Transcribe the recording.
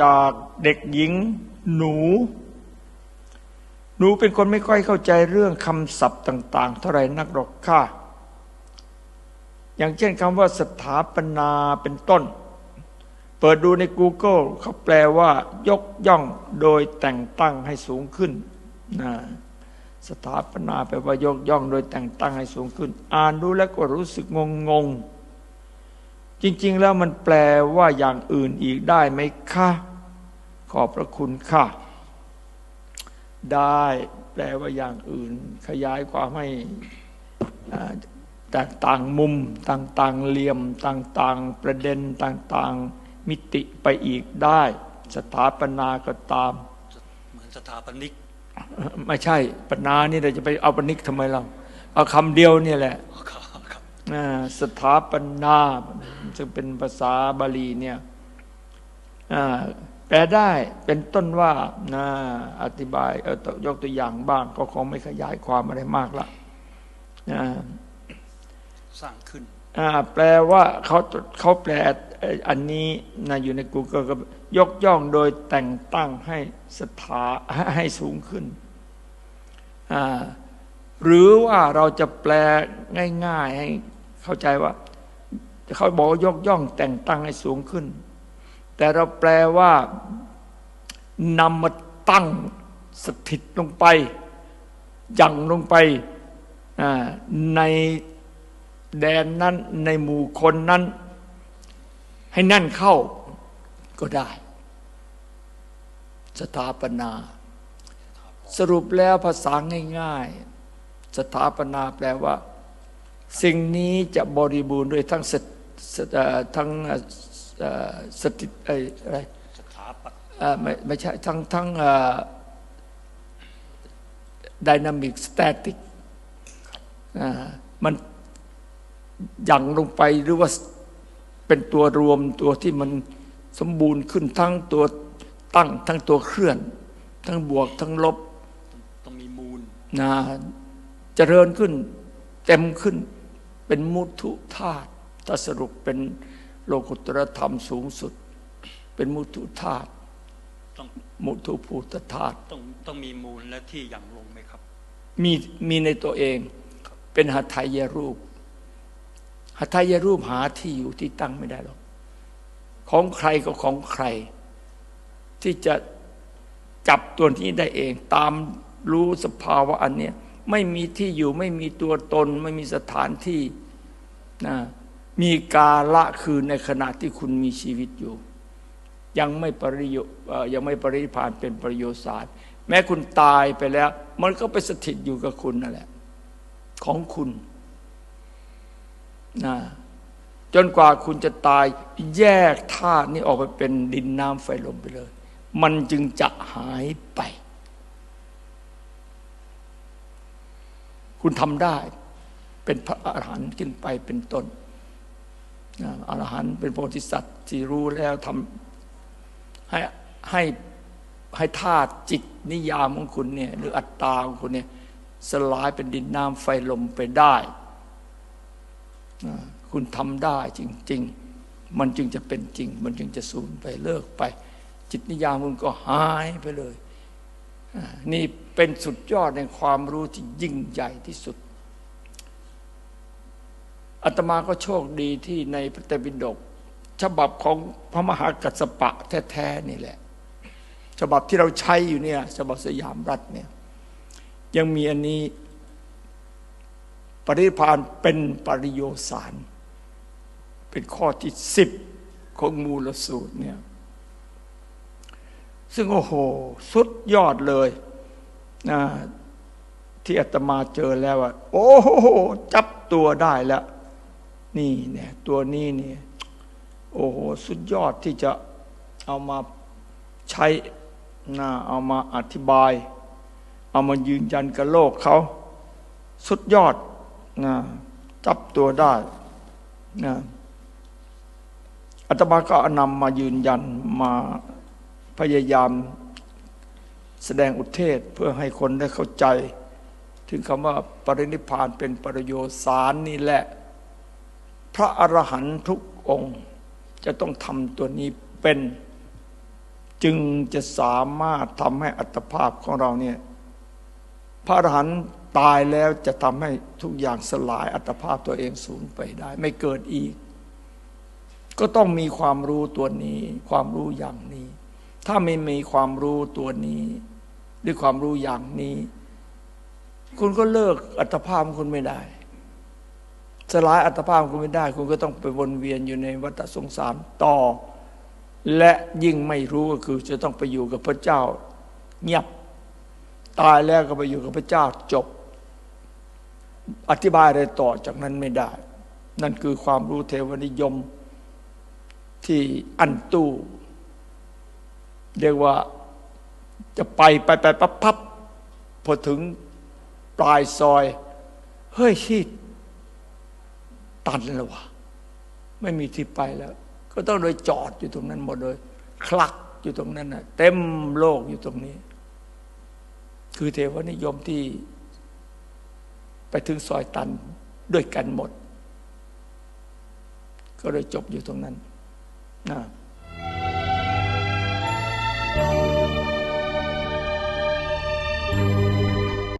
จากเด็กหญิงหนู หนูเป็นคนไม่ค่อยเข้าใจเรื่องคำศัพท์ต่าง ๆ เท่าไรนักหรอกค่ะ อย่างเช่นคำว่าสถาปนาเป็นต้น เปิดดูใน Google เขาแปลว่า ยกย่องโดยแต่งตั้งให้สูงขึ้นนะสถาปนาแปลว่ายกย่องโดยแต่งตั้งให้สูงขึ้น อ่านดูแล้วก็รู้สึกงงงๆ จริง ๆ แล้วมันแปลว่าอย่างอื่นอีกได้ไหมคะขอบพระคุณค่ะ ได้แปลว่าอย่างอื่น ขยายความให้อ่าต่างๆมุมต่างๆเหลี่ยมต่างๆ ประเด็นต่างๆ มิติไปอีกได้ สถาปนาก็ตาม เหมือนสถาปนิก ไม่ใช่ปนานี่เราจะไปเอาปนิกทำไมเรา เอาคำเดียวเนี่ยแหละ สถาปนาซึ่งเป็นภาษาบาลีเนี่ยอ่าแปลได้เป็นต้นว่านะอธิบายเอายกตัวอย่างบ้างก็คงไม่ขยายความอะไรมากละอ่าสร้างขึ้นอ่าแปลว่าเขาเขาแปลเอ่ออันนี้นะอยู่ใน Google ก็ยกย่องโดยแต่งตั้งให้สถาให้ให้สูงขึ้นอ่าหรือว่าเราจะแปลง่าย ๆ ให้ เข้าใจว่าเขาบอกยกย่องแต่งตั้งให้สูงขึ้น แต่เราแปลว่านำมาตั้งสถิตลงไปยังลงไปในแดนนั้นในหมู่คนนั้น ให้แน่นเข้าก็ได้ สถาปนา สรุปแล้วภาษาง่าย ๆ สถาปนาแปลว่า สิ่งนี้จะบริบูรณ์ด้วยทั้งสตสตเอ่อทั้งเอ่อเอ่อสติเอ่ออะไรสถาปัตย์เอ่อไม่ไม่ใช่ทั้งทั้งดินามิกสแตติกมันยังลงไปหรือว่าเป็นตัวรวมตัวที่มันสมบูรณ์ขึ้นทั้งตัวตั้งทั้งตัวเคลื่อน ทั้งบวกทั้งลบต้องมีมูลนะเจริญขึ้น เต็มขึ้น เป็นมุทุธาตุถ้าสรุปเป็นโลกุตรธรรมสูงสุด เป็นมุทุธาตุต้องมุทุภูตธาตุต้องต้องมีมูลและที่ยังลงไหมครับ มีมีในตัวเอง เป็นหัตถยรูปหัตถยรูปหาที่อยู่ที่ตั้งไม่ได้หรอกของใครก็ของใคร ที่จะจับตัวนี้ได้เอง ตามรู้สภาวะอันเนี้ยไม่มีที่อยู่ไม่มีตัวตน ไม่มีสถานที่ นะมีกาละคือในขณะที่คุณมีชีวิตอยู่ ยังไม่ปริโยเอ่อยังไม่ปริพานเป็นประโยชน์ศาสตร์แม้คุณตายไปแล้ว มันก็ไปสถิตอยู่กับคุณนั่นแหละ ของคุณนะจนกว่าคุณจะตายแยกธาตุนี้ออกไปเป็นดินน้ำไฟลมไปเลย มันจึงจะหายไป คุณทำได้ เป็นพระอรหันต์ขึ้นไปเป็นต้นอรหันต์เป็นโพธิสัตว์ที่รู้แล้วทำให้ให้ให้ธาตุจิตนิยามของคุณเนี่ยหรืออัตตาของคุณเนี่ยสลายเป็นดินน้ำไฟลมไปได้ คุณทำได้จริง ๆ มันจึงจะเป็นจริง มันจึงจะสูญไปเลิกไป จิตนิยามคุณก็หายไปเลย นี่เป็นสุดยอดในความรู้ที่ยิ่งใหญ่ที่สุด อาตมาก็โชคดีที่ในพระไตรปิฎกฉบับของพระมหากัสปะแท้ๆนี่แหละ ฉบับที่เราใช้อยู่เนี่ย ฉบับสยามรัฐเนี่ย ยังมีอันนี้ปริพานเป็นปริโยสาร เป็นข้อที่สิบของมูลสูตรเนี่ย ซึ่งโอ้โห สุดยอดเลยนะที่อาตมาเจอแล้วอะโอ้โห จับตัวได้แล้ว นี่เนี่ยตัวนี้เนี่ยโอ้โหสุดยอดที่จะเอามาใช้นะเอามาอธิบาย เอามายืนยันกับโลกเขาสุดยอดนะจับตัวได้นะอาตมาก็อนำมายืนยันมาพยายามแสดงอุเทศเพื่อให้คนได้เข้าใจ ถึงคำว่าปรินิพานเป็นปริโยสารนี่แหละ พระอรหันต์ทุกองค์ จะต้องทำตัวนี้เป็น จึงจะสามารถทำให้อัตภาพของเราเนี่ยพระอรหันต์ตายแล้วจะทำให้ทุกอย่างสลายอัตภาพตัวเองสูญไปได้ ไม่เกิดอีก ก็ต้องมีความรู้ตัวนี้ ความรู้อย่างนี้ ถ้าไม่มีความรู้ตัวนี้หรือความรู้อย่างนี้ คุณก็เลิกอัตภาพของคุณไม่ได้ สลายอัตภาพของคุณไม่ได้ คุณก็ต้องไปวนเวียนอยู่ในวัฏสงสารต่อ และยิ่งไม่รู้ก็คือ จะต้องไปอยู่กับพระเจ้า เงียบ ตายแล้วก็ไปอยู่กับพระเจ้าจบ อธิบายอะไรต่อจากนั้นไม่ได้ นั่นคือความรู้เทวนิยมที่อันตู้ เรียกว่าจะไปไปไปปั๊บพับพอถึงปลายซอย เฮ้ยที่ ตันแล้ววะไม่มีที่ไปแล้ว ก็ต้องโดยจอดอยู่ตรงนั้นหมดเลยคลักอยู่ตรงนั้นนะเต็มโลกอยู่ตรงนี้ คือเทวนิยมที่ ไปถึงซอยตันด้วยกันหมด ก็เลยจบอยู่ตรงนั้นนะ